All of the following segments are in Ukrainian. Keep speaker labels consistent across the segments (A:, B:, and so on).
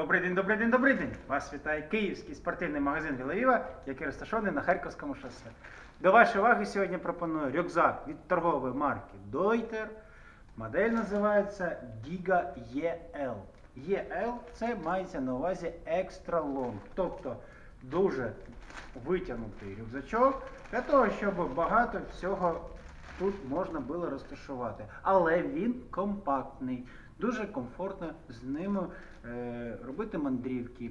A: Добрий день, добрий день, добрий день! Вас вітає київський спортивний магазин Вілавіва, який розташований на Харківському шосе. До вашої уваги сьогодні пропоную рюкзак від торгової марки Deuter. Модель називається Giga EL. EL це мається на увазі Extra Long, тобто дуже витягнутий рюкзачок для того, щоб багато всього тут можна було розташувати. Але він компактний, дуже комфортно з ним е, робити мандрівки.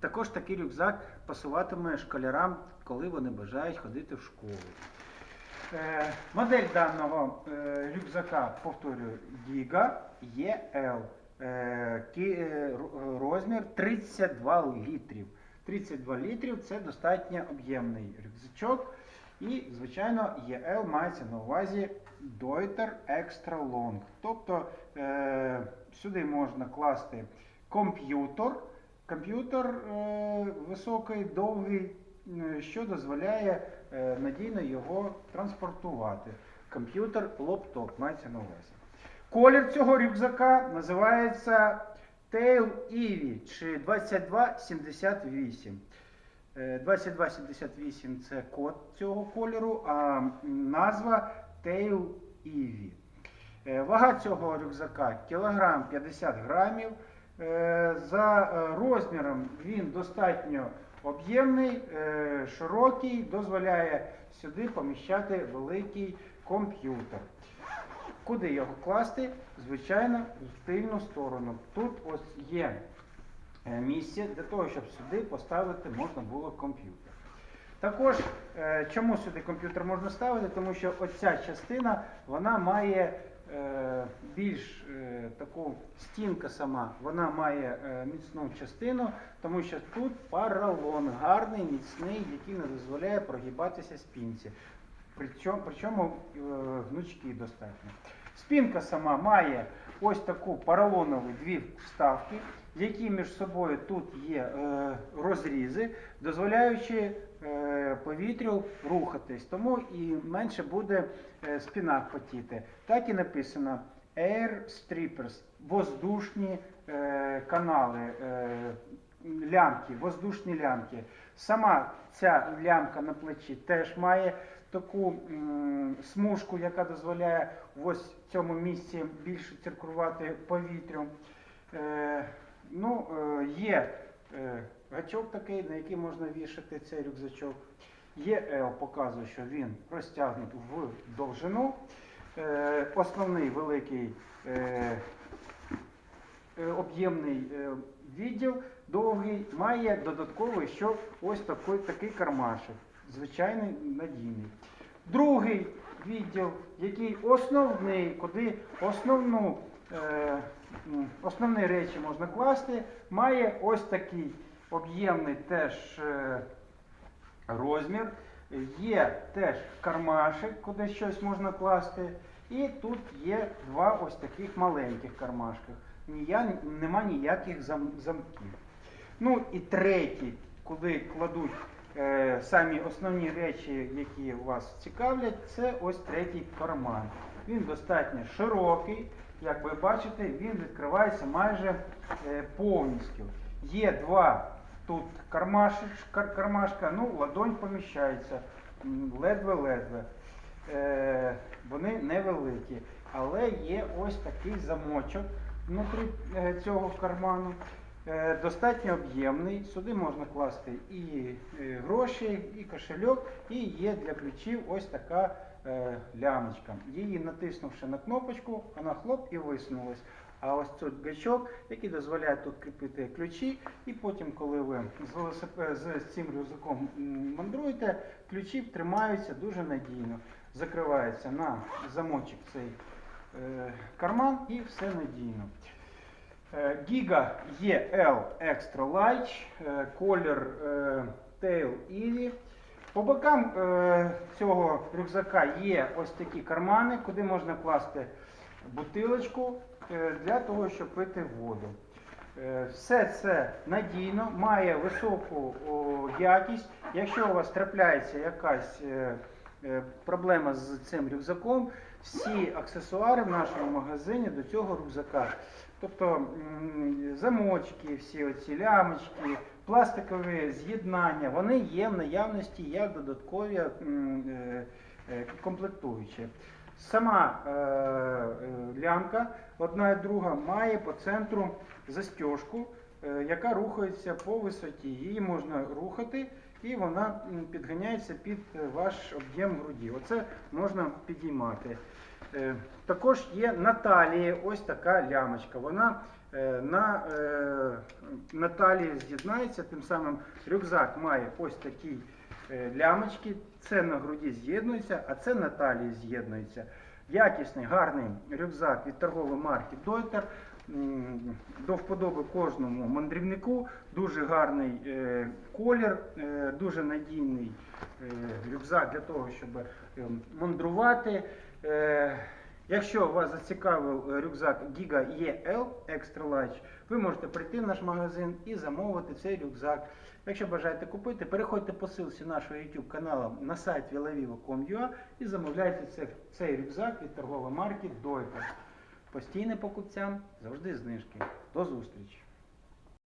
A: Також такий рюкзак пасуватиме школярам, коли вони бажають ходити в школу. Е, модель даного е, рюкзака, повторюю, Giga EL. Розмір 32 літрів. 32 літрів це достатньо об'ємний рюкзачок. І, звичайно, EL мається на увазі Deuter Extra Long. Тобто е, сюди можна класти комп'ютер, комп'ютер е, високий, довгий, е, що дозволяє е, надійно його транспортувати. Комп'ютер лоптоп мається на увазі. Колір цього рюкзака називається Tail Eevee чи 2278. Е, 2278 це код цього кольору, а назва Tail Eevee. Е, Вага цього рюкзака кілограм 50 грамів. Е, За е, розміром він достатньо об'ємний, е, широкий, дозволяє сюди поміщати великий комп'ютер. Куди його класти? Звичайно, в тильну сторону. Тут ось є е, місце для того, щоб сюди поставити можна було комп'ютер. Також, е, чому сюди комп'ютер можна ставити? Тому що оця частина вона має е, більш таку стінка сама, вона має міцну частину, тому що тут паралон гарний, міцний, який не дозволяє прогибатися спінці. Причому, причому гнучки достатньо. Спінка сама має ось таку поролонову дві вставки, які між собою тут є е, розрізи, дозволяючи е, повітрю рухатись, тому і менше буде е, спіна потіти. Так і написано Air Strippers, воздушні е, канали, е, лямки, воздушні лямки. Сама ця лямка на плечі теж має таку смужку, яка дозволяє в цьому місці більше циркулювати повітрю. Е, ну, е, є е, гачок такий, на який можна вішати цей рюкзачок. Є L, показує, що він розтягнут в довжину. Е, основний великий об'ємний відділ довгий має додатковий що ось такий, такий кармашик, звичайний надійний. Другий відділ, який основний, куди основну, основні речі можна класти, має ось такий об'ємний теж е, розмір. Є теж кармашик, куди щось можна класти. І тут є два ось таких маленьких кармашках. Нія, нема ніяких зам, замків. Ну і третій, куди кладуть е, самі основні речі, які вас цікавлять, це ось третій карман. Він достатньо широкий. Як ви бачите, він відкривається майже е, повністю. Є два тут кармашка, ну, ладонь поміщається ледве-ледве. Е, вони невеликі, але є ось такий замочок внутрі е, цього карману. Е, достатньо об'ємний. Сюди можна класти і е, гроші, і кошельок, і є для ключів ось така е, лямочка. Її натиснувши на кнопочку, вона хлоп і висунулась. А ось цей гачок, який дозволяє тут кріпити ключі, і потім, коли ви з, з цим рюкзаком мандруєте, ключі тримаються дуже надійно. Закривається на замочок цей е, карман і все надійно. Е, Giga EL Extra е, колір е, Tail Eevee. По бокам е, цього рюкзака є ось такі кармани, куди можна класти бутилочку е, для того, щоб пити воду. Е, Все це надійно, має високу якість. Якщо у вас трапляється якась е, е, проблема з цим рюкзаком, всі аксесуари в нашому магазині до цього рюкзака Тобто замочки, всі оці лямочки, пластикові з'єднання, вони є в наявності як додаткові е, е, комплектуючі. Сама е, лямка, одна і друга, має по центру застіжку, яка рухається по висоті. Її можна рухати, і вона підганяється під е, ваш об'єм груді. Оце можна підіймати. Е, Також є на талії ось така лямочка. Вона е, на, е, на талії з'єднається, тим самим рюкзак має ось такі е, лямочки. Це на груді з'єднується, а це на талії з'єднується. Якісний, гарний рюкзак від торгової марки Deuter. До вподоби кожному мандрівнику. Дуже гарний е, колір, е, дуже надійний е, рюкзак для того, щоб мандрувати. Якщо вас зацікавив рюкзак Giga EL Extra Large, ви можете прийти в наш магазин і замовити цей рюкзак. Якщо бажаєте купити, переходьте по ссылці нашого YouTube каналу на сайт vilavivo.com.ua і замовляйте цей, рюкзак від торгової марки Deuter. Постійним покупцям завжди знижки. До зустрічі!